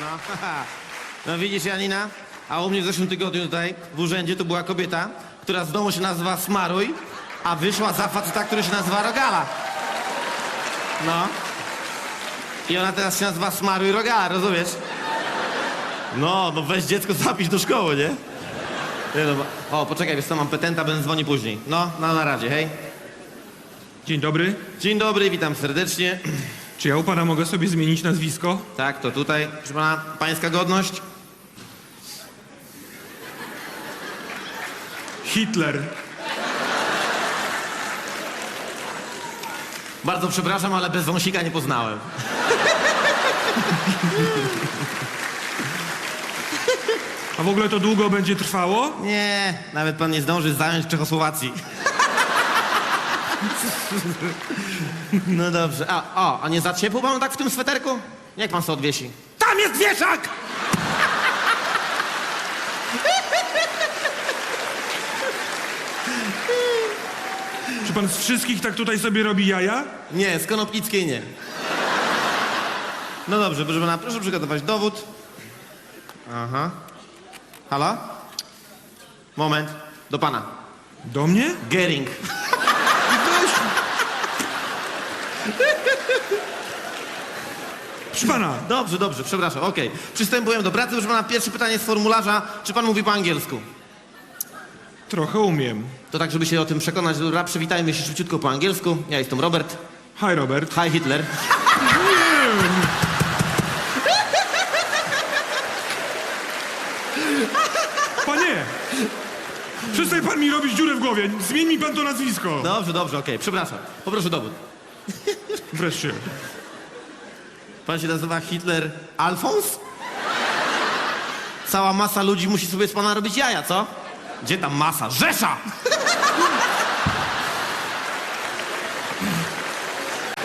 No, haha. no widzisz Janina? A u mnie w zeszłym tygodniu tutaj w urzędzie to była kobieta, która z domu się nazywa Smaruj, a wyszła za faceta, który się nazywa Rogala. No. I ona teraz się nazywa Smaruj Rogala, rozumiesz? No, no weź dziecko zapisz do szkoły, nie? nie no, bo- o, poczekaj, wiesz co, mam petenta, będę dzwoni później. No, na naradzie, hej. Dzień dobry. Dzień dobry, witam serdecznie. Czy ja u pana mogę sobie zmienić nazwisko? Tak, to tutaj, proszę pana, pańska godność. Hitler. Bardzo przepraszam, ale bez wąsika nie poznałem. A w ogóle to długo będzie trwało? Nie, nawet pan nie zdąży zająć Czechosłowacji. No dobrze. A, o, a nie za ciepło panu tak w tym sweterku? Niech pan sobie odwiesi. Tam jest wieszak! Czy pan z wszystkich tak tutaj sobie robi jaja? Nie, z Konopnickiej nie. No dobrze, proszę pana, proszę przygotować dowód. Aha. Halo? Moment, do pana. Do mnie? Gering. Proszę pana, Dobrze, dobrze, przepraszam, okej. Przystępujemy do pracy, proszę pana, pierwsze pytanie z formularza. Czy pan mówi po angielsku? trochę umiem. To tak, żeby się o tym przekonać, dobra, przywitajmy się szybciutko po angielsku. Ja jestem Robert. Hi Robert. Hi Hitler. Panie! Przestań pan mi robić dziurę w głowie. Zmień mi pan to nazwisko. Dobrze, dobrze, okej, przepraszam. Poproszę dowód. Wreszcie. Pan się nazywa Hitler Alfons? Cała masa ludzi musi sobie z pana robić jaja, co? Gdzie tam masa? Rzesza!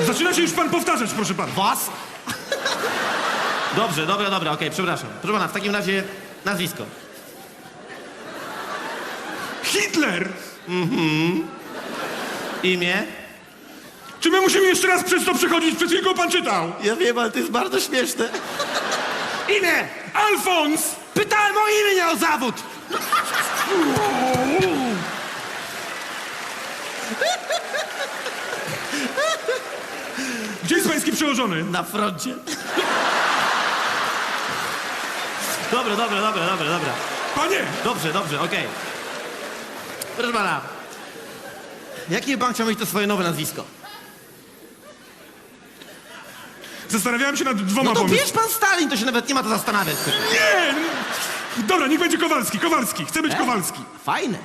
Zaczyna się już pan powtarzać, proszę pana. Was? Dobrze, dobra, dobra, okej, przepraszam. Proszę pana, w takim razie nazwisko. Hitler! Imię? Czy my musimy jeszcze raz przez to przechodzić? Przed chwilką pan czytał. Ja wiem, ale to jest bardzo śmieszne. Imię! Alfons! Pytałem o imię, nie o zawód! Gdzie jest pański przełożony? Na froncie. Dobra, dobra, dobra, dobra, dobra. Panie! Dobrze, dobrze, okej. Proszę pana, jaki bank chciał mieć to swoje nowe nazwisko? Zastanawiałem się nad dwoma No to pomysłami. bierz pan Stalin, to się nawet nie ma to zastanawiać. Nie! Dobra, niech będzie Kowalski, Kowalski. Chcę być E? Kowalski. Fajne,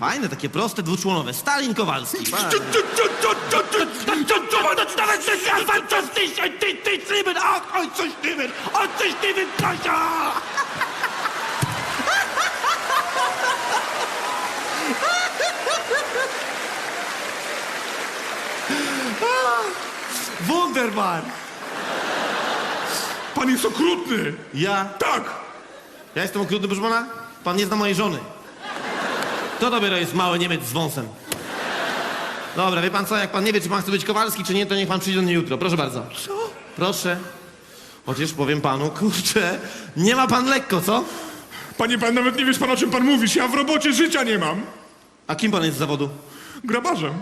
fajne, takie proste, dwuczłonowe. Stalin Kowalski. Wunderbar! Pan jest okrutny. Ja? Tak. Ja jestem okrutny, proszę pana? Pan nie zna mojej żony. To dopiero jest mały Niemiec z wąsem. Dobra, wie pan co, jak pan nie wie, czy pan chce być Kowalski, czy nie, to niech pan przyjdzie do mnie jutro. Proszę bardzo. Co? Proszę. Chociaż powiem panu, kurczę, nie ma pan lekko, co? Panie, pan nawet nie wiesz pan o czym pan mówisz. Ja w robocie życia nie mam. A kim pan jest z zawodu? Grabarzem.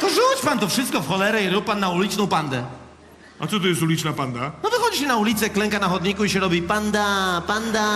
To rzuć pan to wszystko w cholerę i rób pan na uliczną pandę. A co to jest uliczna panda? No wychodzi się na ulicę, klęka na chodniku i się robi panda, panda.